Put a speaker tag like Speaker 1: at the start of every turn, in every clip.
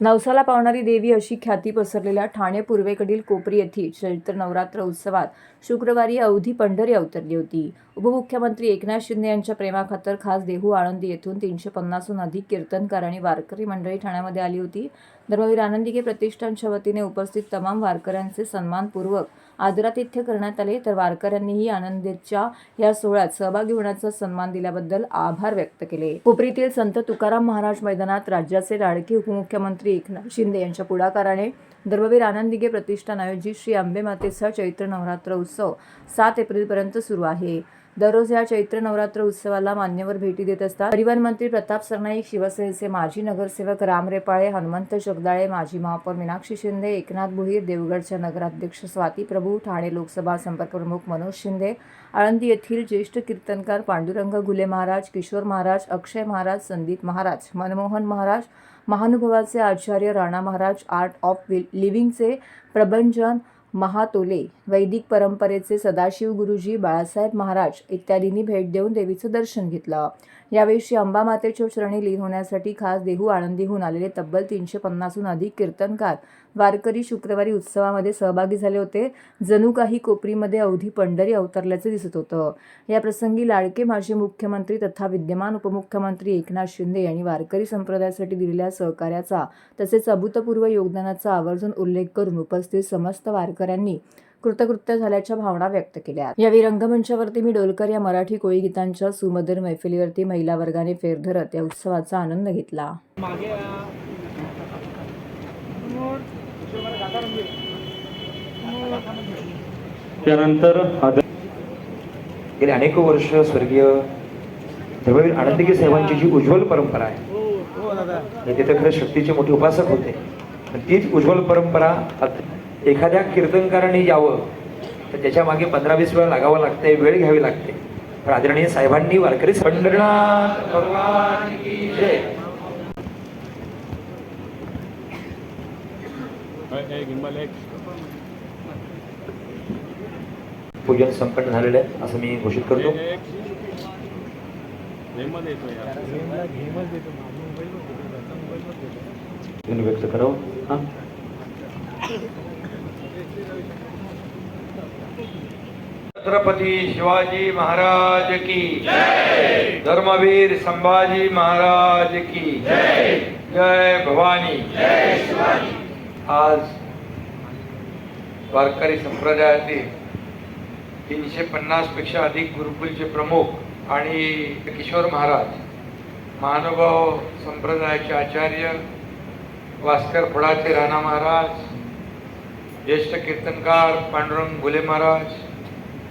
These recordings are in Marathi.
Speaker 1: नवसाला पावणारी देवी अशी ख्याती पसरलेल्या ठाणे पूर्वेकडील कोपरी येथील चैत्र नवरात्र उत्सवात शुक्रवारी अवधी पंढरी अवतरली होती. उपमुख्यमंत्री एकनाथ शिंदे यांच्या प्रेमाखातर खास देहू आळंदी येथून तीनशे पन्नासहून अधिक कीर्तनकार आणि वारकरी मंडळी ठाण्यामध्ये आली होती. धर्मवीर आनंदिके प्रतिष्ठानच्या वतीने उपस्थित तमाम वारकऱ्यांचे सन्मानपूर्वक आदरातिथ्य करण्यात आले. तर वारकऱ्यांनीही आनंदीच्या या सोहळ्यात सहभागी होण्याचा सन्मान दिल्याबद्दल आभार व्यक्त केले. कोपरीतील संत तुकाराम महाराज मैदानात राज्याचे लाडके उपमुख्यमंत्री एकनाथ शिंदे यांच्या पुढाकाराने धर्मवीर आनंदिगे प्रतिष्ठान आयोजित श्री आंबेमातेचा चैत्र नवरात्र उत्सव सात एप्रिलपर्यंत सुरू आहे. दररोज या चैत्र नवरात्र उत्सवाला मान्यवर भेटी देत असतात. परिवहन मंत्री प्रताप सरनाईक शिवसेनेचे माजी नगरसेवक राम रेपाळे हनुमंत जगदाळे माजी महापौर मीनाक्षी शिंदे एकनाथ भुईर देवगडच्या नगराध्यक्ष स्वाती प्रभू ठाणे लोकसभा संपर्क प्रमुख मनोज शिंदे आळंदी येथील ज्येष्ठ कीर्तनकार पांडुरंग घुले महाराज किशोर महाराज अक्षय महाराज संदीप महाराज मनमोहन महाराज महानुभवाचे आचार्य राणा महाराज आर्ट ऑफ लिव्हिंगचे प्रभंजन महातोले वैदिक परंपरेचे सदाशिव गुरुजी बाळासाहेब महाराज इत्यादींनी भेट देऊन देवीचं दर्शन घेतलं. यावेळी श्री अंबा मातेच्या चरणी लीन होण्यासाठी खास देहू आळंदीहून आलेले तब्बल तीनशे पन्नासहून अधिक कीर्तनकार वारकरी शुक्रवारी उत्सवामध्ये सहभागी झाले होते. जणू काही कोपरीमध्ये अवधी पंढरी अवतरल्याचं दिसत होतं. या प्रसंगी लाडके माजी मुख्यमंत्री तथा विद्यमान उपमुख्यमंत्री एकनाथ शिंदे यांनी वारकरी संप्रदायासाठी दिलेल्या सहकार्याचा तसेच अभूतपूर्व योगदानाचा आवर्जून उल्लेख करून उपस्थित समस्त वारकरी वारकऱ्यांनी कृतकृत्य झाल्याच्या भावना व्यक्त केल्या यावेळी रंगमंचावरती मी डोलकर या मराठी कोळी गीतांच्या सुमधुर मैफिलीवरती महिला वर्गाने फेर धरत या उत्सवाचा आनंद घेतला.
Speaker 2: त्यानंतर
Speaker 3: गेले अनेक वर्ष स्वर्गीय धर्मवीर आनंदगी साहेबांची जी उज्ज्वल परंपरा आहे आणि ते तर खरं शक्तीचे मोठे उपासक होते. तीच उज्ज्वल परंपरा एखाद्या कीर्तनकाराने यावं तर त्याच्यामागे पंधरा वीस वेळा लागावं लागते वेळ घ्यावी लागते. पण आदरणीय साहेबांनी वारकरी पंढरनाथ भगवान की जय. पूजन संपन्न झालेलं आहे असं मी घोषित करतो. व्यक्त करावं हा. छत्रपती शिवाजी महाराज की धर्मवीर संभाजी महाराज की जय। भवानी। आज वारकरी संप्रदायातील तीनशे पन्नासपेक्षा अधिक गुरुकुलचे प्रमुख आणि किशोर महाराज महानुभाव संप्रदायाचे आचार्य भास्कर फुडाचे राणा महाराज ज्येष्ठ कीर्तनकार पांडुरंग भुले महाराज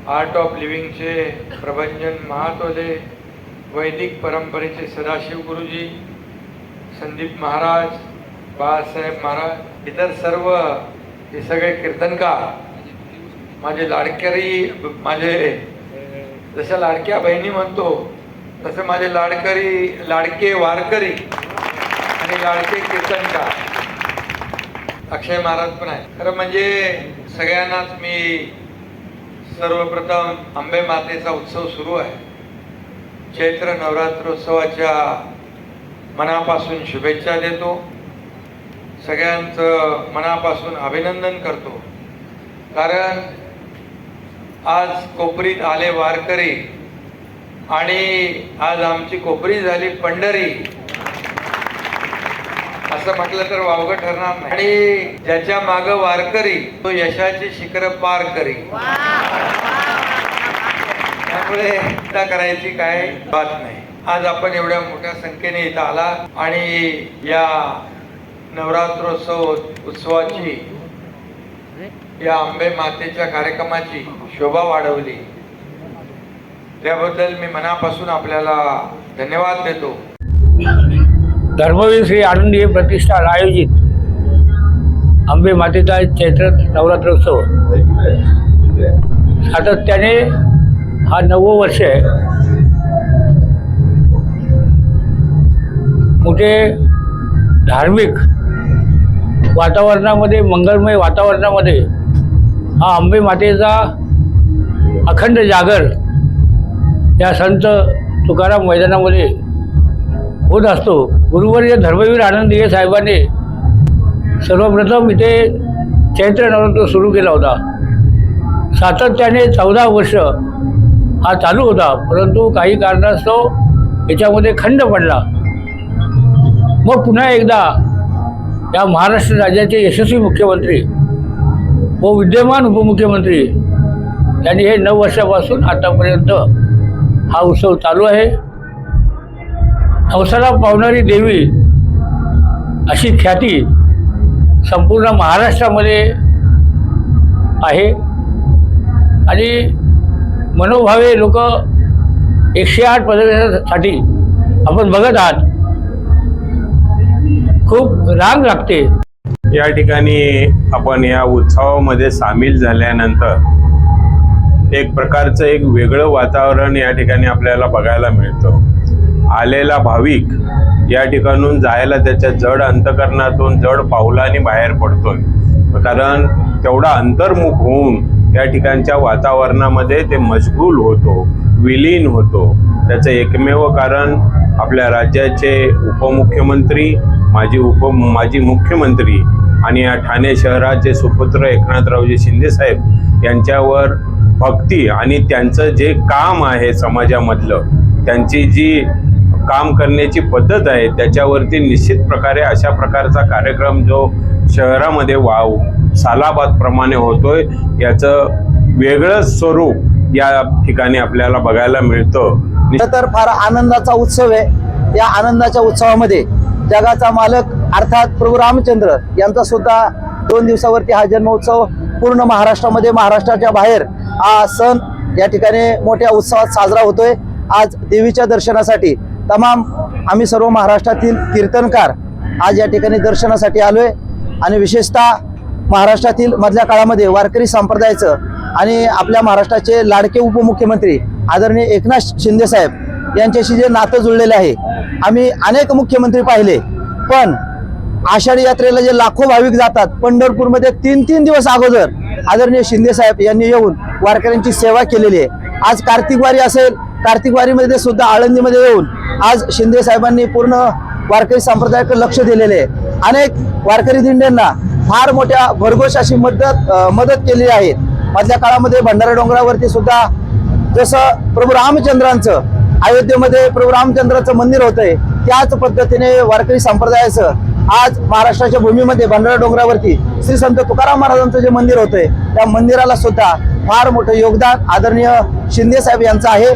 Speaker 3: आर्ट ऑफ लिव्हिंगचे प्रभंजन महातोले वैदिक परंपरेचे सदाशिव गुरुजी संदीप महाराज बाळासाहेब महाराज इतर सर्व हे सगळे कीर्तनकार माझे लाडकरी माझे जशा लाडक्या बहिणी म्हणतो तसं माझे लाडकरी लाडके वारकरी आणि लाडके कीर्तनकार. अक्षय महाराज पण आहे खरं म्हणजे सगळ्यांनाच मी सर्वप्रथम आंबे मातेचा उत्सव सुरू आहे. चैत्र नवरात्रोत्सवाच्या मनापासून शुभेच्छा देतो. सगळ्यांचं मनापासून अभिनंदन करतो. कारण आज कोपरीत आले वारकरी आणि आज आमची कोपरी झाली पंढरी. असं म्हटलं तर वावगं ठरणार नाही. आणि ज्याच्या माग वारकरी तो यशाची शिखर पार करी. त्यामुळे चिंता करायची काय बात नाही. आज आपण एवढ्या मोठ्या संख्येने इथं आला आणि या नवरात्रोत्सव उत्सवाची या आंबे मातेच्या कार्यक्रमाची शोभा वाढवली. त्याबद्दल मी मनापासून आपल्याला धन्यवाद देतो.
Speaker 4: धर्मवीर श्री आनंदी प्रतिष्ठान आयोजित आंबे मातेचा चैत्र नवरात्रोत्सव. सातत्याने हा नववं वर्ष आहे. मोठे धार्मिक वातावरणामध्ये मंगलमय वातावरणामध्ये हा आंबे मातेचा अखंड जागर या संत तुकाराम मैदानामध्ये होत असतो. गुरुवर्य धर्मवीर आनंदीय साहेबांनी सर्वप्रथम इथे चैत्र नवरात्र सुरू केला होता. सातत्याने चौदा वर्ष हा चालू होता परंतु काही कारणास्तव याच्यामध्ये खंड पडला. मग पुन्हा एकदा या महाराष्ट्र राज्याचे यशस्वी मुख्यमंत्री व विद्यमान उपमुख्यमंत्री यांनी हे नऊ वर्षापासून आतापर्यंत हा उत्सव चालू आहे. नवसाला पावणारी देवी अशी ख्याती संपूर्ण महाराष्ट्रामध्ये आहे. आणि मनोभावे लोक एकशे आठ पदवीसाठी आपण बघत आहात. खूप रांग लागते.
Speaker 5: या ठिकाणी आपण या उत्सवामध्ये सामील झाल्यानंतर एक प्रकारचं एक वेगळं वातावरण या ठिकाणी आपल्याला बघायला मिळतं. आलेला भाविक या ठिकाणून जायला त्याच्या जड अंतकरणातून जड पावलाने बाहेर पडतोय. कारण तेवढा अंतर्मुख होऊन या ठिकाणच्या वातावरणामध्ये ते मशगूल होतो विलीन होतो. त्याचं एकमेव कारण आपल्या राज्याचे उपमुख्यमंत्री माजी उप माजी मुख्यमंत्री आणि या ठाणे शहराचे सुपुत्र एकनाथरावजी शिंदेसाहेब यांच्यावर भक्ती आणि त्यांचं जे काम आहे समाजामधलं त्यांची जी काम करण्याची पद्धत आहे त्याच्यावरती निश्चित प्रकारे अशा प्रकारचा कार्यक्रम जो शहरामध्ये वाव सालाबादप्रमाणे होतोय. याचं वेगळंच स्वरूप या ठिकाणी आपल्याला बघायला मिळतं.
Speaker 6: तर फार आनंदाचा उत्सव आहे. या आनंदाच्या उत्सवामध्ये जगाचा मालक अर्थात प्रभू रामचंद्र यांचा सुद्धा दोन दिवसावरती हा जन्मोत्सव पूर्ण महाराष्ट्रामध्ये महाराष्ट्राच्या बाहेर हा सण या ठिकाणी मोठ्या उत्सवात साजरा होतोय. आज देवीच्या दर्शनासाठी तमाम आम्ही सर्व महाराष्ट्रातील कीर्तनकार आज या ठिकाणी दर्शनासाठी आलोय. आणि विशेषतः महाराष्ट्रातील मधल्या काळामध्ये वारकरी संप्रदायाचं आणि आपल्या महाराष्ट्राचे लाडके उपमुख्यमंत्री आदरणीय एकनाथ शिंदे साहेब यांच्याशी जे नातं जुळलेलं आहे आम्ही अनेक मुख्यमंत्री पाहिले पण आषाढी यात्रेला जे लाखो भाविक जातात पंढरपूरमध्ये तीन तीन दिवस अगोदर आदरणीय शिंदे साहेब यांनी येऊन वारकऱ्यांची सेवा केलेली आहे. आज कार्तिक वारी असेल कार्तिक वारीमध्ये सुद्धा आळंदीमध्ये येऊन आज शिंदे साहेबांनी पूर्ण वारकरी संप्रदायाकडे लक्ष दिलेले आहे. अनेक वारकरी दिंड्यांना फार मोठ्या भरघोस अशी मदत मदत केलेली आहे. मधल्या काळामध्ये भंडारा डोंगरावरती सुद्धा जसं प्रभू रामचंद्रांचं अयोध्येमध्ये प्रभू रामचंद्राचं मंदिर होतंय त्याच पद्धतीने वारकरी संप्रदायाचं आज महाराष्ट्राच्या भूमीमध्ये भंडारा डोंगरावरती श्री संत तुकाराम महाराजांचं जे मंदिर होतंय त्या मंदिराला सुद्धा फार मोठं योगदान आदरणीय शिंदे साहेब यांचं आहे.